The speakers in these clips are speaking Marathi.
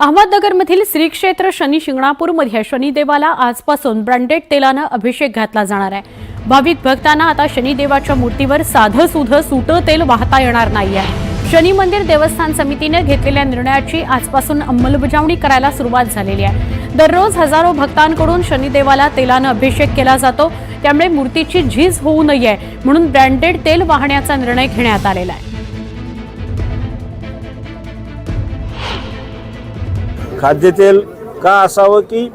अहमदनगरमधील श्री क्षेत्र शनी शिंगणापूरमध्ये शनिदेवाला आजपासून ब्रँडेड तेलानं अभिषेक घातला जाणार आहे. भाविक भक्तांना आता शनिदेवाच्या मूर्तीवर साधं सुधं सुटं तेल वाहता येणार नाही आहे. शनी मंदिर देवस्थान समितीने घेतलेल्या निर्णयाची आजपासून अंमलबजावणी करायला सुरुवात झालेली आहे. दररोज हजारो भक्तांकडून शनिदेवाला तेलानं अभिषेक केला जातो. त्यामुळे मूर्तीची झीज होऊ नये म्हणून ब्रँडेड तेल वाहण्याचा निर्णय घेण्यात आलेला आहे. खाद्यतेल का असावं की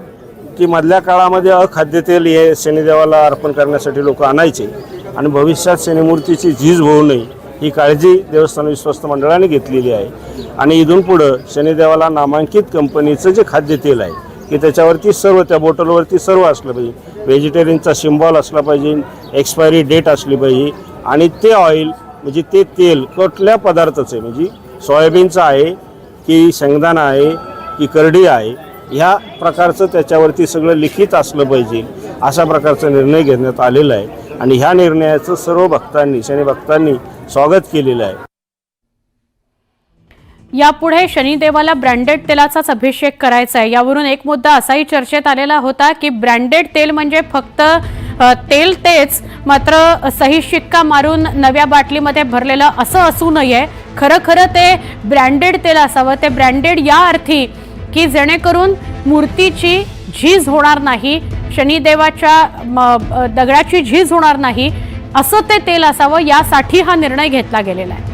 की मधल्या काळामध्ये अखाद्यतेल हे शनिदेवाला अर्पण करण्यासाठी लोक आणायचे आणि भविष्यात शनिमूर्तीची झीज होऊ नये ही काळजी देवस्थान विश्वस्त मंडळाने घेतलेली आहे. आणि इथून पुढं शनिदेवाला नामांकित कंपनीचं जे खाद्यतेल आहे की त्याच्यावरती सर्व त्या बॉटलवरती सर्व असलं पाहिजे. व्हेजिटेरियनचा सिम्बॉल असला पाहिजे एक्सपायरी डेट असली पाहिजे. आणि ते ऑइल म्हणजे ते तेल कुठल्या पदार्थाचं आहे? म्हणजे सोयाबीनचं आहे की शेंगदाणा आहे की करडी आहे ह्या प्रकारचं त्याच्यावरती सगळं लिखित असलं पाहिजे अशा प्रकारचा निर्णय घेण्यात आलेला आहे. आणि ह्या निर्णयाचं सर्व भक्तांनी शनी भक्तांनी स्वागत केलेलं आहे. यापुढे शनिदेवाला ब्रँडेड तेलाचाच अभिषेक करायचा आहे. यावरून एक मुद्दा असाही चर्चेत आलेला होता की ब्रँडेड तेल म्हणजे फक्त तेल तेच मात्र सही शिक्का मारून नव्या बाटलीमध्ये भरलेलं असं असू नये खरं खरं ते ब्रँडेड तेल असावं. ते ब्रँडेड या अर्थी की जेणेकरून मूर्तीची झीज होणार नाही शनिदेवाच्या म, दगडाची झीज होणार नाही असं ते तेल असावं यासाठी हा निर्णय घेतला गेलेला आहे.